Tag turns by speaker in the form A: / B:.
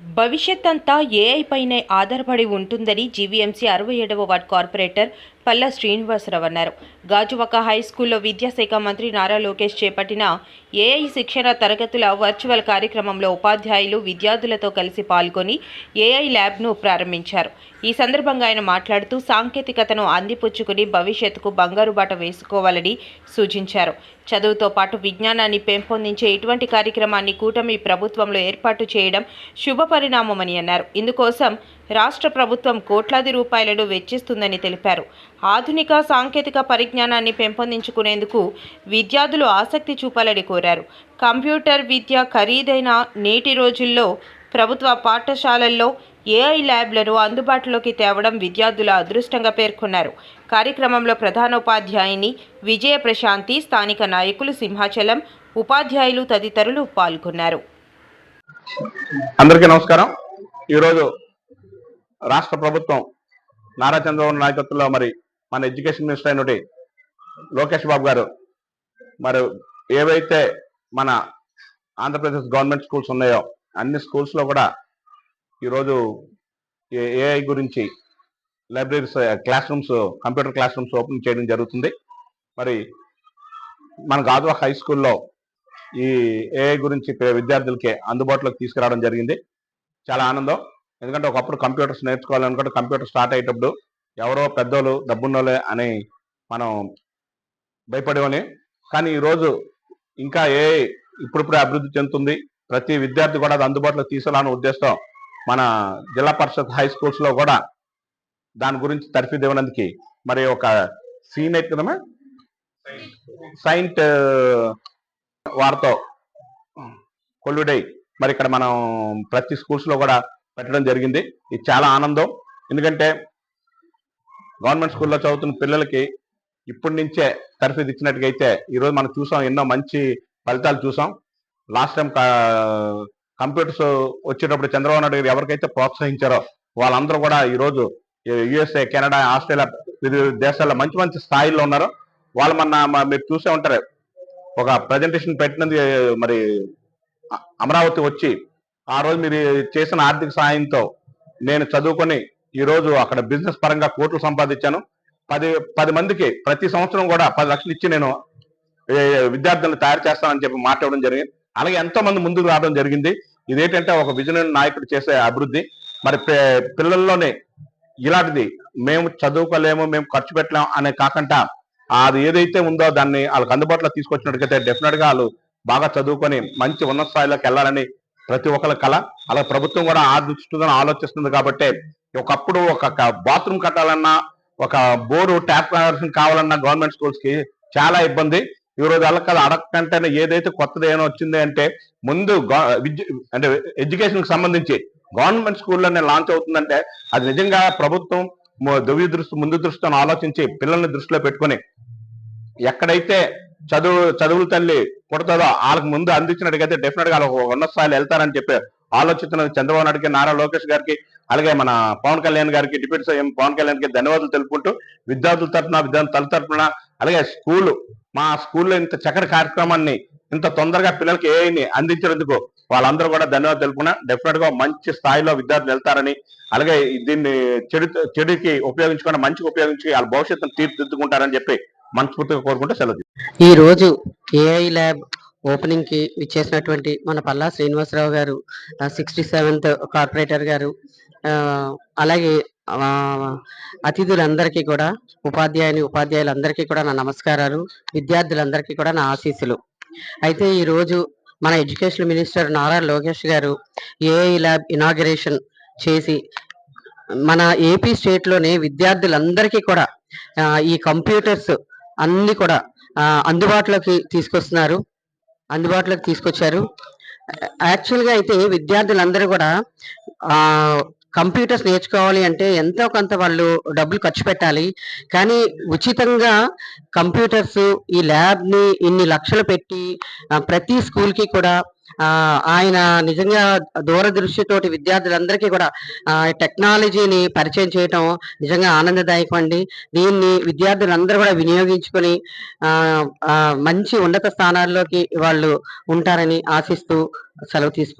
A: భవిష్యత్ అంతా ఏఐ పైనే ఆధారపడి ఉంటుందని జీవీఎంసీ అరవై ఏడవ వార్డ్ కార్పొరేటర్ పల్లా శ్రీనివాసరావు అన్నారు. గాజువాక హై స్కూల్లో విద్యాశాఖ మంత్రి నారా లోకేష్ చేపట్టిన ఏఐ శిక్షణ తరగతుల వర్చువల్ కార్యక్రమంలో ఉపాధ్యాయులు విద్యార్థులతో కలిసి పాల్గొని ఏఐ ల్యాబ్ను ప్రారంభించారు. ఈ సందర్భంగా ఆయన మాట్లాడుతూ సాంకేతికతను అందిపుచ్చుకుని భవిష్యత్తుకు బంగారు బాట వేసుకోవాలని సూచించారు. చదువుతో పాటు విజ్ఞానాన్ని పెంపొందించే ఇటువంటి కార్యక్రమాన్ని కూటమి ప్రభుత్వంలో ఏర్పాటు చేయడం శుభ పరిణామమని అన్నారు. ఇందుకోసం రాష్ట్ర ప్రభుత్వం కోట్లాది రూపాయలను వెచ్చిస్తుందని తెలిపారు. ఆధునిక సాంకేతిక పరిజ్ఞానాన్ని పెంపొందించుకునేందుకు విద్యార్థులు ఆసక్తి చూపాలని కోరారు. కంప్యూటర్ విద్య ఖరీదైన నేటి రోజుల్లో ప్రభుత్వ పాఠశాలల్లో ఏఐ ల్యాబ్లను అందుబాటులోకి తేవడం విద్యార్థుల అదృష్టంగా పేర్కొన్నారు. కార్యక్రమంలో ప్రధానోపాధ్యాయుని విజయ ప్రశాంతి స్థానిక నాయకులు సింహాచలం ఉపాధ్యాయులు తదితరులు పాల్గొన్నారు.
B: అందరికీ నమస్కారం. ఈరోజు రాష్ట్ర ప్రభుత్వం నారా చంద్రబాబు నాయకత్వంలో మరి మన ఎడ్యుకేషన్ మినిస్టర్ అయినటి లోకేష్ బాబు గారు మరి ఏవైతే మన ఆంధ్రప్రదేశ్ గవర్నమెంట్ స్కూల్స్ ఉన్నాయో అన్ని స్కూల్స్లో కూడా ఈరోజు ఏఐ గురించి libraries class rooms computer class rooms open చేయడం జరుగుతుంది. మరి మన గాదువా హై స్కూల్లో ఈ ఏఐ గురించి విద్యార్థులకి అందుబాటులోకి తీసుకురావడం జరిగింది. చాలా ఆనందం. ఎందుకంటే ఒకప్పుడు కంప్యూటర్స్ నేర్చుకోవాలనుకుంటే కంప్యూటర్ స్టార్ట్ అయ్యేటప్పుడు ఎవరో పెద్దోళ్ళు డబ్బున్నోళ్ళే అని మనం భయపడేవని కానీ ఈరోజు ఇంకా ఏ ఇప్పుడిప్పుడే అభివృద్ధి చెందుతుంది. ప్రతి విద్యార్థి కూడా అది అందుబాటులో తీసుకురావాలనే ఉద్దేశం మన జిల్లా పరిషత్ హై స్కూల్స్లో కూడా దాని గురించి తర్ఫీదు ఇవ్వడానికి మరి ఒక సీనెట్ కదమ్మా? సైంట్ వారితో కొల్లుడై మరి ఇక్కడ మనం ప్రతి స్కూల్స్లో కూడా పెట్టడం జరిగింది. ఇది చాలా ఆనందం. ఎందుకంటే గవర్నమెంట్ స్కూల్లో చదువుతున్న పిల్లలకి ఇప్పటి నుంచే తర్ఫీదు ఇచ్చినట్టుగా అయితే ఈరోజు మనం చూసాం ఎన్నో మంచి ఫలితాలు చూసాం. లాస్ట్ టైం కంప్యూటర్స్ వచ్చేటప్పుడు చంద్రబాబు నాయుడు గారు ఎవరికైతే ప్రోత్సహించారో వాళ్ళందరూ కూడా ఈరోజు యుఎస్ఏ కెనడా ఆస్ట్రేలియా వివిధ దేశాల్లో మంచి మంచి స్థాయిల్లో ఉన్నారు. వాళ్ళు మన మీరు చూసే ఉంటారు. ఒక ప్రజెంటేషన్ పెట్టినది మరి అమరావతి వచ్చి ఆ రోజు మీరు చేసిన ఆర్థిక సాయంతో నేను చదువుకొని ఈరోజు అక్కడ బిజినెస్ పరంగా కోట్లు సంపాదించాను. పది పది మందికి ప్రతి సంవత్సరం కూడా పది లక్షలు ఇచ్చి నేను విద్యార్థులను తయారు చేస్తానని చెప్పి మాట్లాడడం జరిగింది. అలాగే ఎంతో మంది ముందుకు రావడం జరిగింది. ఇదేంటంటే ఒక విజనరీ నాయకుడు చేసే అభివృద్ధి. మరి పే- పిల్లల్లోనే ఇలాంటిది మేము చదువుకోలేము మేము ఖర్చు పెట్టలేము అనే కాకుండా అది ఏదైతే ఉందో దాన్ని వాళ్ళకి అందుబాటులో తీసుకొచ్చినట్టుగైతే డెఫినెట్గా వాళ్ళు బాగా చదువుకొని మంచి ఉన్నత స్థాయిలోకి వెళ్ళాలని ప్రతి ఒక్కరి కళ. అలా ప్రభుత్వం కూడా ఆ ఆలోచిస్తుంది కాబట్టి ఒకప్పుడు ఒక బాత్రూమ్ కట్టాలన్నా ఒక బోరు ట్యాప్ కనెక్షన్ కావాలన్నా గవర్నమెంట్ స్కూల్స్కి చాలా ఇబ్బంది. ఈ రోజు అలా కదా అడగకంటేనే ఏదైతే కొత్తది ఏమైనా వచ్చింది అంటే ముందు అంటే ఎడ్యుకేషన్కి సంబంధించి గవర్నమెంట్ స్కూల్లోనే లాంచ్ అవుతుందంటే అది నిజంగా ప్రభుత్వం ము- దృష్టి ముందు దృష్టిని ఆలోచించి పిల్లల్ని దృష్టిలో పెట్టుకొని ఎక్కడైతే చదువు చదువుల తల్లి పుడతాదో వాళ్ళకి ముందు అందించినట్టుగైతే డెఫినెట్గా వాళ్ళు ఉన్న స్థాయిలో వెళ్తారని చెప్పి ఆలోచిస్తున్న చంద్రబాబు నాయుడుకి నారా లోకేష్ గారికి అలాగే మన పవన్ కళ్యాణ్ గారికి డిప్యూటీ సీఎం పవన్ కళ్యాణ్కి ధన్యవాదాలు తెలుపుకుంటూ విద్యార్థుల తరఫున విద్యార్థుల తల్లి తరఫున అలాగే స్కూల్ మా స్కూల్లో ఇంత చక్కటి కార్యక్రమాన్ని ఇంత తొందరగా పిల్లలకి ఏఐని అందించినందుకు వాళ్ళందరూ కూడా ధన్యవాదాలు తెలుపుకున్నా. డెఫినెట్గా మంచి స్థాయిలో విద్యార్థులు వెళ్తారని అలాగే దీన్ని చెడు చెడుకి ఉపయోగించుకుని మంచికి ఉపయోగించి వాళ్ళ భవిష్యత్తును తీర్చిదిద్దుకుంటారని చెప్పి మనస్ఫూర్తిగా కోరుకుంటూ సెలవు
C: ఈ రోజు ఏఐ ల్యాబ్ ఓపెనింగ్కి ఇచ్చేసినటువంటి మన పల్లా శ్రీనివాసరావు గారు సిక్స్టీ సెవెంత్ కార్పొరేటర్ గారు అలాగే అతిథులందరికీ కూడా ఉపాధ్యాయుని ఉపాధ్యాయులందరికీ కూడా నా నమస్కారాలు విద్యార్థులందరికీ కూడా నా ఆశీస్సులు. అయితే ఈ రోజు మన ఎడ్యుకేషన్ మినిస్టర్ నారా లోకేష్ గారు ఏఐ ల్యాబ్ ఇనాగరేషన్ చేసి మన ఏపీ స్టేట్లోనే విద్యార్థులందరికీ కూడా ఈ కంప్యూటర్స్ అన్ని కూడా అందుబాటులోకి తీసుకొస్తున్నారు. అందుబాటులోకి తీసుకొచ్చారు. యాక్చువల్గా అయితే విద్యార్థులందరూ కూడా కంప్యూటర్స్ నేర్చుకోవాలి అంటే ఎంతో కొంత వాళ్ళు డబ్బులు ఖర్చు పెట్టాలి. కానీ ఉచితంగా కంప్యూటర్స్ ఈ ల్యాబ్ని ఇన్ని లక్షలు పెట్టి ప్రతి స్కూల్కి కూడా ఆయన నిజంగా దూరదృష్టితోటి విద్యార్థులందరికీ కూడా టెక్నాలజీని పరిచయం చేయటం నిజంగా ఆనందదాయకం అండి దీన్ని విద్యార్థులందరూ కూడా వినియోగించుకొని మంచి ఉన్నత స్థానాల్లోకి వాళ్ళు ఉంటారని ఆశిస్తూ సెలవు తీసుకుంటారు